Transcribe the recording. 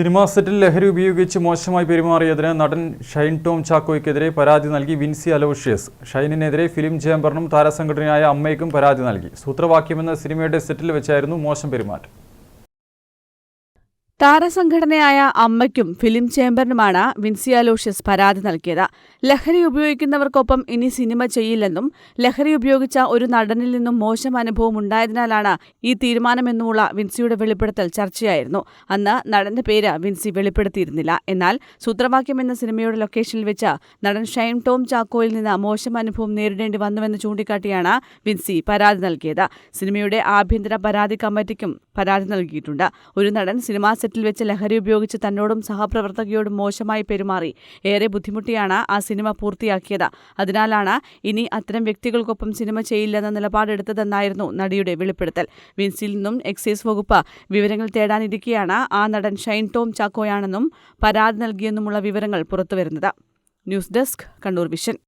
Cinema സെറ്റിൽ ലഹരി ഉപയോഗിച്ച് മോശമായി പെരുമാറിയതിന് നടൻ ഷൈൻ ടോം ചാക്കോയ്ക്കെതിരെ പരാതി നൽകി വിൻസി അലോഷ്യസ്. ഷൈനിനെതിരെ ഫിലിം ചേംബറിനും താരസംഘടനയായ അമ്മയ്ക്കും പരാതി നൽകി. സൂത്രവാക്യമെന്ന സിനിമയുടെ സെറ്റിൽ വെച്ചായിരുന്നു മോശം പെരുമാറ്റം. താരസംഘടനയായ അമ്മയ്ക്കും ഫിലിം ചേംബറിനുമാണ് വിൻസി അലോഷ്യസ് പരാതി നൽകിയത്. ലഹരി ഉപയോഗിക്കുന്നവർക്കൊപ്പം ഇനി സിനിമ ചെയ്യില്ലെന്നും ലഹരി ഉപയോഗിച്ച ഒരു നടനിൽ നിന്നും മോശം അനുഭവം ഉണ്ടായതിനാലാണ് ഈ തീരുമാനമെന്നുമുള്ള വിൻസിയുടെ വെളിപ്പെടുത്തൽ ചർച്ചയായിരുന്നു. അന്ന് നടന്റെ പേര് വിൻസി വെളിപ്പെടുത്തിയിരുന്നില്ല. എന്നാൽ സൂത്രവാക്യം എന്ന സിനിമയുടെ ലൊക്കേഷനിൽ വെച്ച് നടൻ ഷൈൻ ടോം ചാക്കോയിൽ നിന്ന് മോശം അനുഭവം നേരിടേണ്ടി വന്നുവെന്ന് ചൂണ്ടിക്കാട്ടിയാണ് വിൻസി പരാതി നൽകിയത്. സിനിമയുടെ ആഭ്യന്തര പരാതി കമ്മിറ്റിക്കും പരാതി നൽകിയിട്ടുണ്ട്. ഒരു നടൻ സിനിമാ സെറ്റിൽ വെച്ച് ലഹരി ഉപയോഗിച്ച് തന്നോടും സഹപ്രവർത്തകയോടും മോശമായി പെരുമാറി. ഏറെ ബുദ്ധിമുട്ടിയാണ് ആ സിനിമ പൂർത്തിയാക്കിയത്. അതിനാലാണ് ഇനി അത്തരം വ്യക്തികൾക്കൊപ്പം സിനിമ ചെയ്യില്ലെന്ന നിലപാടെടുത്തതെന്നായിരുന്നു നടിയുടെ വെളിപ്പെടുത്തൽ. വിൻസിൽ നിന്നും എക്സൈസ് വകുപ്പ് വിവരങ്ങൾ തേടാനിരിക്കെയാണ് ആ നടൻ ഷൈൻ ടോം ചാക്കോയാണെന്നും പരാതി നൽകിയെന്നുമുള്ള വിവരങ്ങൾ പുറത്തുവരുന്നത്. News desk Kannur vision.